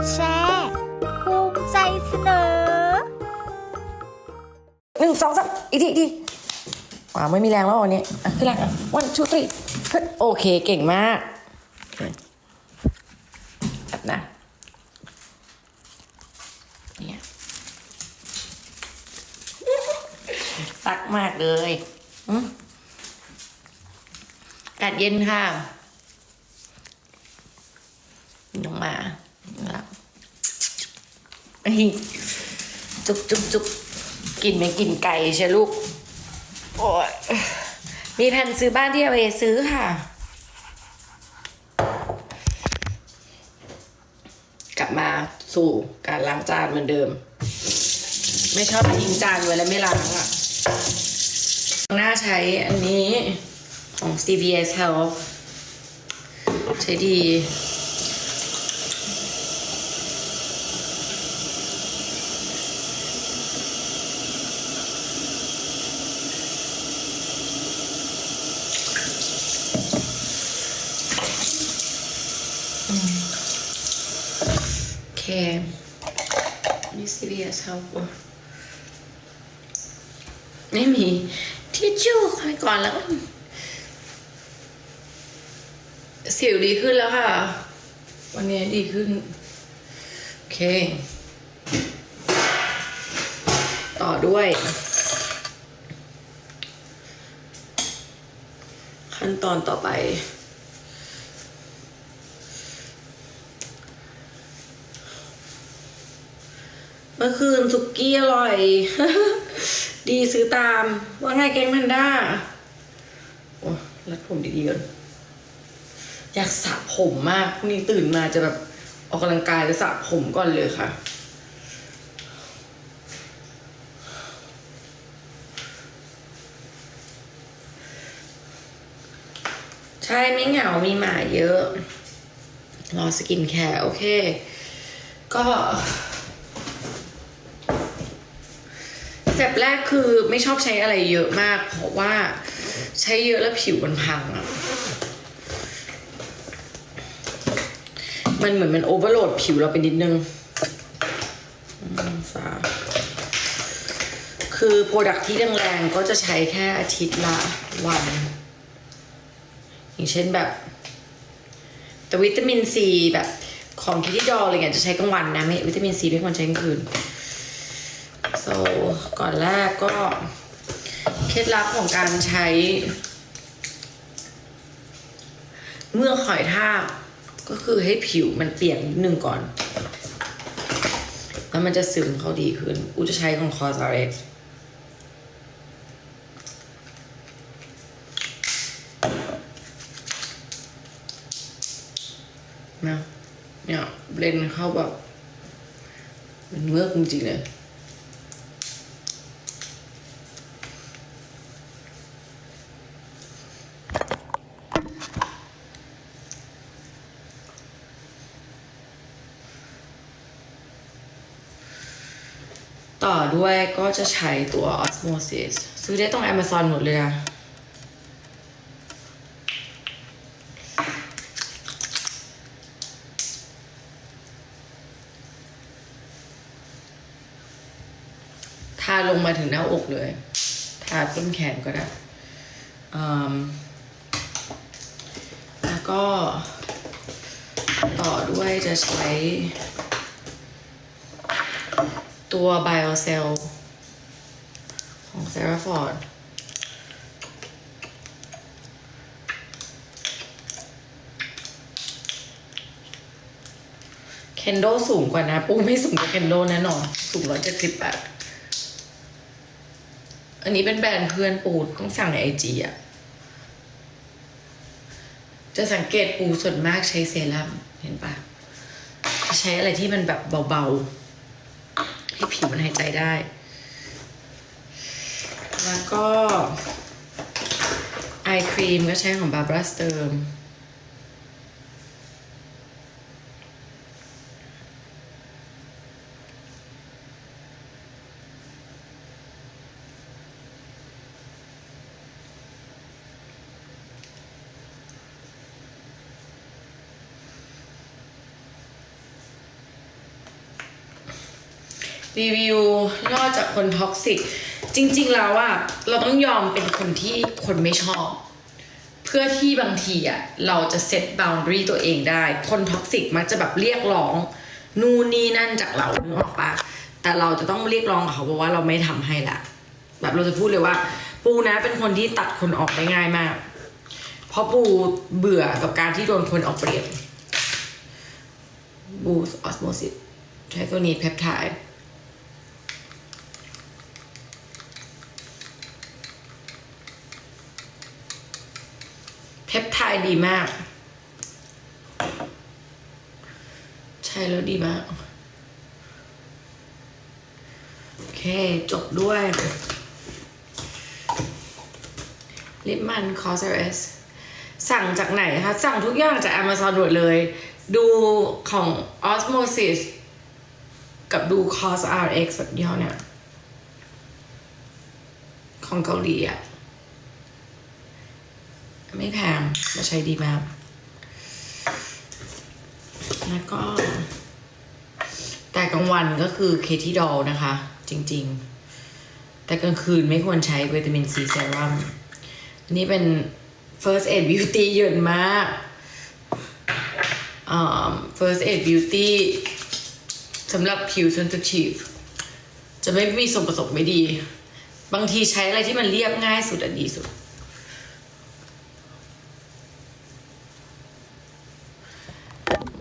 ดแชร์ภูมิใจเสนอหนึ่งสองสามอีกทีอีกทีอ่าไม่มีแรงแล้ววันนี้อะขึ้นแรงอะ one two three โอเคเก่งมากแบบนะเนี่ยตักมากเลยอากาศเย็นค่ะน้องหมา จุบจุบจุบกินไม่กินไก่ใช่ลูก โอ้ยมีแผ่นซื้อบ้านที่เอาไปซื้อค่ะ กลับมาสู่การล้างจานเหมือนเดิม ไม่ชอบทิ้งจานไว้แล้วไม่ล้างอะหน้าใช้อันนี้ของ CVS Health ใช้ดี โอเคนี่ CVS Health วะไม่มีทิชชู่ไปก่อนแล้ว สิวดีขึ้นแล้วค่ะ วันนี้ดีขึ้น โอเค ต่อด้วย ขั้นตอนต่อไป มื่อคืนสุกี้อร่อย ดีซื้อตาม ว่าไงแกงแพนด้าโอ้รัดผมดีๆก่อนอยากสระผมมากพรุ่งนี้ตื่นมาจะแบบออกกำลังกายแล้วสระผมก่อนเลยค่ะ ใช่ไม่เหงา มีหมาเยอะ รอสกินแคร์โอเค ก็ ส เต็ปแรกคือไม่ชอบใช้อะไรเยอะมาก เพราะว่าใช้เยอะแล้วผิวมันพังอะมันเหมือนมันโอเวอร์โหลดผิวเราไปนิดนึงสาคือโปรดักที่แรงๆก็จะใช้แค่อาทิตย์ละวัน อย่างเช่นแบบแต่วิตามินซีแบบของคิดดอลอะไรเงี้ยจะใช้กลางวันนะไม่วิตามินซีไม่ควรใช้กลางคืน so ก่อนแรกก็เคล็ดลับของการใช้เมื่อหอยทากก็คือให้ผิวมันเปียกนิดนึงก่อน แล้วมันจะซึมเข้าดีขึ้น อูจะใช้ของ c o s r x นะเนี่ยเบลนเข้าแบบ มันเมือกจริงๆเลย ต่อด้วยก็จะใช้ตัว Osmosis ซื้อได้ตรง Amazon หมดเลยอะทาลงมาถึงหน้าอกเลย ทาต้นแขนก็ได้แล้วก็ต่อด้วยจะใช้ ตัว BioCell ของ s a r a f o r d เคนโดสูงกว่านะ ปูไม่สูงกว่าเคนโดแน่นอน สูงร้อยเจ็ดสิบแปดอันนี้เป็นแบรนด์เพื่อนปูต้องสั่งในไอจีอะ จะสังเกตปูส่วนมากใช้เซรั่มเห็นปะจะใช้อะไรที่มันแบบเบาๆ ให้ผิวมันหายใจได้ แล้วก็ไอครีมก็ใช้ของบาร์บราสเติม รีวิวรอดจากคนท็อกซิกจริง ๆ แล้วอะเราต้องยอมเป็นคนที่คนไม่ชอบ เพื่อที่บางทีอะเราจะเซตบ o ว d ์ r y ตัวเองได้ คนท็อกซิกมักจะแบบเรียกร้อง นู่นนี่นั่นจากเราเนึกออกปะแต่เราจะต้องเรียกร้องเขาเพราะว่าเราไม่ทำให้ละแบบเราจะพูดเลยว่า ปูนะเป็นคนที่ตัดคนออกได้ง่ายมาก เพราะปูเบื่อกับการที่โดนคนเอาเปรียบบูสออสโมซิสใช้ตัวนี้เพปไทด์ เพปไท ดีมาก ใช่แล้วดีมาก โอเค จบด้วยลิปมันคอสเอสสั่งจากไหนคะ สั่งทุกอย่างจาก Amazon หมดเลย ดูของ Osmosis กับดู Cos RX แบบยี่ห้อเนี่ย ของเกาหลีอะ ไม่แพงมาใช้ดีมาก แล้วก็ แต่กลางวันก็คือเคที่ดอลนะคะ จริง ๆ แต่กลางคืนไม่ควรใช้วิตามินซีเซรั่มอันนี้เป็น first aid beauty เยอะมาก first aid beauty สำหรับผิว sensitive จะไม่มีส่วนผสมไม่ดี บางทีใช้อะไรที่มันเรียบง่ายสุดอะดีสุด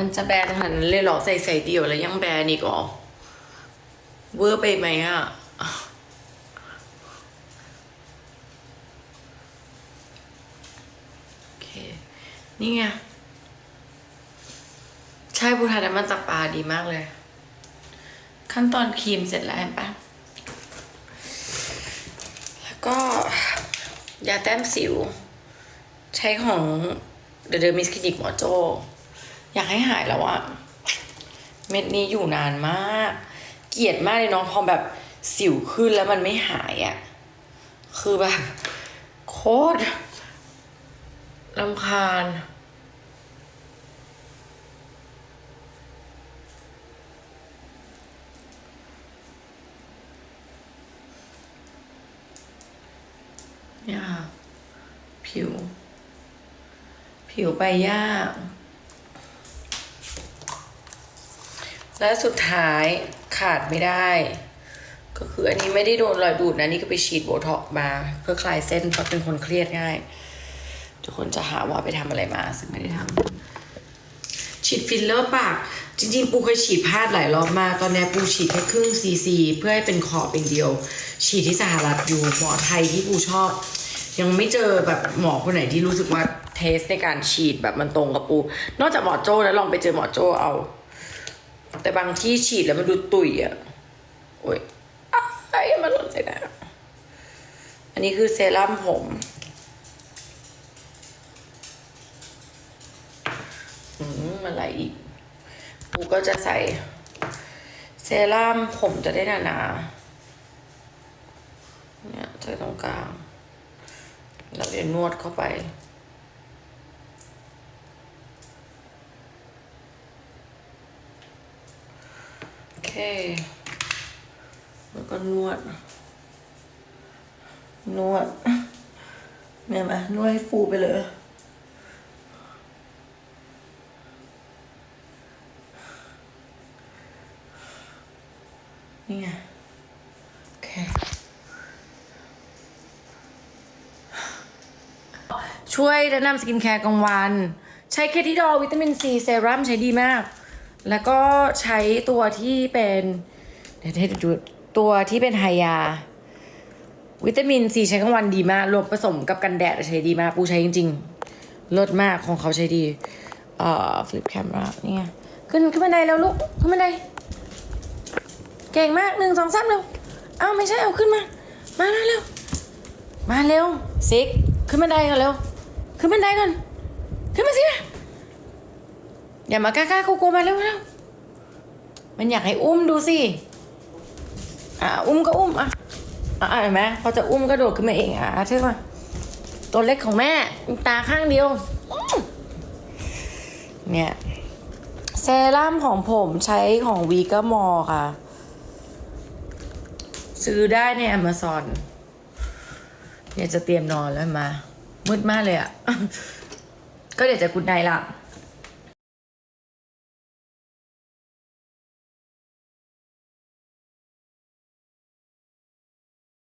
มันจะแบนขนาดนั้นเลยเหรอใส่ใส่เดียวแล้วยังแบนอีกหรอเวอร์ไปไหมอะโอเค นี่ไง ใช่บูทาน้ำมันตับปลาดีมากเลย ขั้นตอนครีมเสร็จแล้วเห็นปะแล้วก็ยาแต้มสิว ใช้ของเดอะเดอร์มิสคลินิกหมอโจ อยากให้หายแล้วอะเม็ดนี้อยู่นานมาก เกลียดมากเลยน้องพอแบบสิวขึ้นแล้วมันไม่หายอะคือแบบโคตรลำคาญเนี่ยค่ะผิว ผิวไปยาก และสุดท้ายขาดไม่ได้ ก็คืออันนี้ไม่ได้โดนรอยดูดนะ นี่ก็ไปฉีดโบท็อกมา เพื่อคลายเส้นเพราะเป็นคนเครียดง่าย ทุกคนจะหาว่าไปทำอะไรมาซึ่งไม่ได้ทำฉีดฟิลเลอร์ปาก จริงๆ ปูเคยฉีดพลาดหลายรอบมาก ตอนนี้ปูฉีดแค่ครึ่งซีซีเพื่อให้เป็นขอบเป็นเดียว ฉีดที่สหรัฐอยู่หมอไทยที่ปูชอบ ยังไม่เจอแบบหมอคนไหนที่รู้สึกว่าเทสในการฉีดแบบมันตรงกับปู นอกจากหมอโจ้แล้วลองไปเจอหมอโจ้เอา แต่บางที่ฉีดแล้วมันดูตุยอะ โอ้ยอ้มันหล่นใส่หน้าอันนี้คือเซรั่มผม อืมอะไรอีกปูก็จะใส่ เซรั่มผมจะได้หนาๆเนี่ยใส่ตรงกลาง แล้วเดี๋ยวนวดเข้าไป โอเค แล้วก็นวด นวดเนี่ยไหมนวดให้ฟูไปเลยนี่ไงโอเคช่วยแนะนำสกินแคร์กลางวัน ใช้เคทิดอลวิตามินซีเซรั่มใช้ดีมาก แล้วก็ใช้ตัวที่เป็นเดี๋ยวให้ดูตัวที่เป็นไฮยา วิตามินซีใช้กลางวันดีมาก รวมผสมกับกันแดดใช้ดีมากปูใช้จริงๆลิศมากของเขาใช้ดี เอ่อฟลิปแคมรานี่ไงขึ้นขึ้นบันไดแล้วลูกขึ้นบันไดเก่งมากหนึ่งสองสามเร็วเอาไม่ใช่เอาขึ้นมา มาเร็วเร็วมาเร็วซิกขึ้นบันไดก่อนเร็วขึ้นบันไดก่อนขึ้น อย่ามากล้าๆกลัวมาเร็วเร็วมันอยากให้อุ้มดูสิ อะอุ้มก็อุ้มอะ อะเห็นไหมพอจะอุ้มก็โดดขึ้นมาเองอะเชื่อป่ะตัวเล็กของแม่ตาข้างเดียว เนี่ยเซรั่มของผมใช้ของวีกามอค่ะ ซื้อได้ใน Amazon เนี่ยจะเตรียมนอนแล้วมา มืดมากเลยอะ่ะ ก็เดี๋ยวจะกุดไนท์ละ